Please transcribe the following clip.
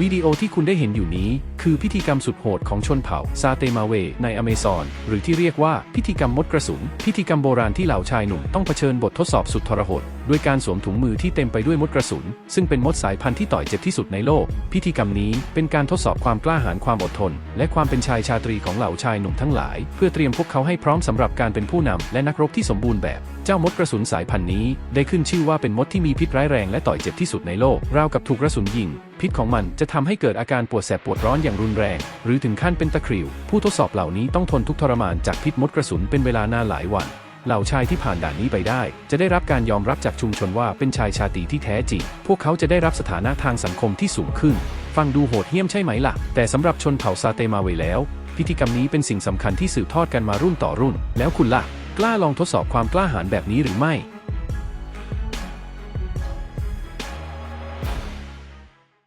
วิดีโอที่คุณได้เห็นอยู่นี้ คือพิธีกรรมสุดโหดของชนเผ่าซาเตมาเว ในอเมซอน หรือที่เรียกว่าพิธีกรรมมดกระสุน พิธีกรรมโบราณที่เหล่าชายหนุ่มต้องเผชิญบททดสอบสุดทรหดด้วยการสวมถุงมือที่เต็มไปด้วยมดกระสุน ซึ่งเป็นมดสายพันธุ์ที่ต่อยเจ็บที่สุดในโลก พิธีกรรมนี้เป็นการทดสอบความกล้าหาญความอดทน และความเป็นชายชาตรีของเหล่าชายหนุ่มทั้งหลาย เพื่อเตรียมพวกเขาให้พร้อมสำหรับการเป็นผู้นำและนักรบที่สมบูรณ์แบบ เจ้ามดกระสุนสายพันธุ์นี้ ได้ขึ้นชื่อว่าเป็นมดที่มีพิษร้ายแรงและต่อยเจ็บที่สุดในโลกราวกับถูกกระสุนยิง พิษของมันจะทำให้เกิดอาการปวดแสบปวดร้อนอย่างรุนแรง หรือถึงขั้นเป็นตะคริว ผู้ทดสอบเหล่านี้ต้องทนทุกทรมานจากพิษมดกระสุนเป็นเวลานานหลายวัน เหล่าชายที่ผ่านด่านนี้ไปได้ จะได้รับการยอมรับจากชุมชนว่าเป็นชายชาตรีที่แท้จริง พวกเขาจะได้รับสถานะทางสังคมที่สูงขึ้น ฟังดูโหดเหี้ยมใช่ไหมล่ะ แต่สำหรับชนเผ่าซาเตมาเวแล้ว พิธีกรรมนี้เป็นสิ่งสำคัญที่สืบทอดกันมารุ่นต่อรุ่น แล้วคุณล่ะ กล้าลองทดสอบความกล้าหาญแบบนี้หรือไม่